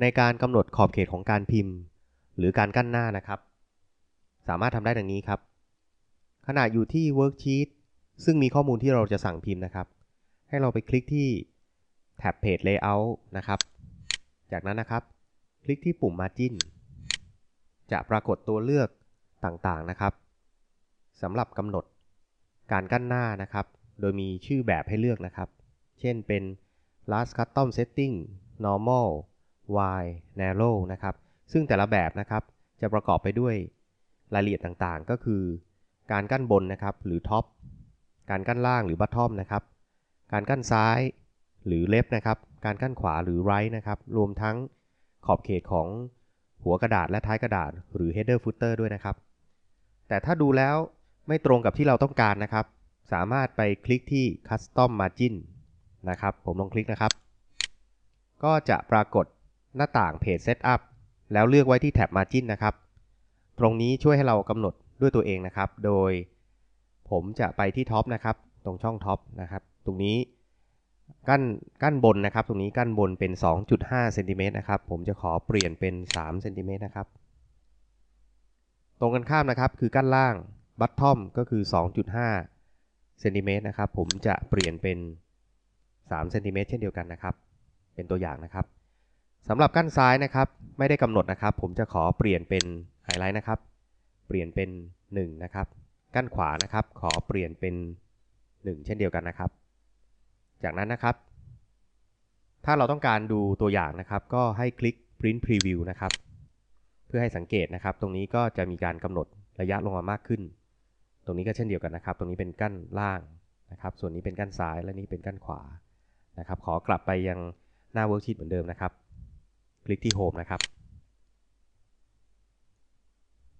ในการกำหนดขอบเขตของการพิมพ์ หรือการกั้นหน้านะครับ สามารถทำได้ดังนี้ครับ ขณะอยู่ที่ Worksheet ซึ่งมีข้อมูลที่เราจะสั่งพิมพ์นะครับ ให้เราไปคลิกที่แท็บ Page Layout นะครับ จากนั้นนะครับ คลิกที่ปุ่ม Margin จะปรากฏตัวเลือกต่างๆนะครับสำหรับกำหนดการกั้นหน้านะครับ โดยมีชื่อแบบให้เลือกนะครับ เช่นเป็น last custom setting normal wide narrow นะครับ ซึ่งแต่ละแบบนะครับจะประกอบไปด้วยรายละเอียดต่างๆ ก็คือ การกั้นบนนะครับหรือ top การกั้นล่างหรือ bottom นะครับ การกั้นซ้ายหรือ left นะครับ การกั้นขวาหรือ right นะครับ รวมทั้งขอบเขตของหัวกระดาษและท้ายกระดาษ หรือ header footer ด้วยนะครับ แต่ถ้าดูแล้วไม่ตรงกับที่เราต้องการนะครับ สามารถไปคลิกที่ custom margin นะครับ ผมลองคลิกนะครับ ก็จะปรากฏ หน้าต่าง page setup แล้วเลือกไว้ที่แท็บ margin นะครับ ตรงนี้ช่วยให้เรากำหนดด้วยตัวเองนะครับ โดยผมจะไปที่ท็อปนะครับ ตรงช่องท็อปนะครับ ตรงนี้กั้นกั้นบนนะครับ ตรงนี้กั้นบนเป็น 2.5เซนติเมตรนะครับ ผมจะขอเปลี่ยนเป็น3เซนติเมตรนะครับ ตรงกันข้ามนะครับ คือกั้นล่างบัตทอมก็คือ 2.5เซนติเมตรนะครับ ผมจะเปลี่ยนเป็น3เซนติเมตรเช่นเดียวกันนะครับ เป็นตัวอย่างนะครับ สำหรับกั้นซ้ายนะครับ ไม่ได้กำหนดนะครับ ผมจะขอเปลี่ยนเป็นไฮไลท์นะครับ เปลี่ยนเป็น 1 นะครับ กั้นขวานะครับ ขอเปลี่ยนเป็น 1 เช่นเดียวกันนะครับ จากนั้นนะครับ ถ้าเราต้องการดูตัวอย่างนะครับ ก็ให้คลิก print preview นะครับ เพื่อให้สังเกตนะครับ ตรงนี้ก็จะมีการกำหนดระยะลงมามากขึ้น ตรงนี้ก็เช่นเดียวกันนะครับ ตรงนี้เป็นกั้นล่างนะครับ ส่วนนี้เป็นกั้นซ้ายและนี้เป็นกั้นขวานะครับ ขอกลับไปยังหน้า worksheet เหมือนเดิมนะครับ คลิกที่ home นะครับ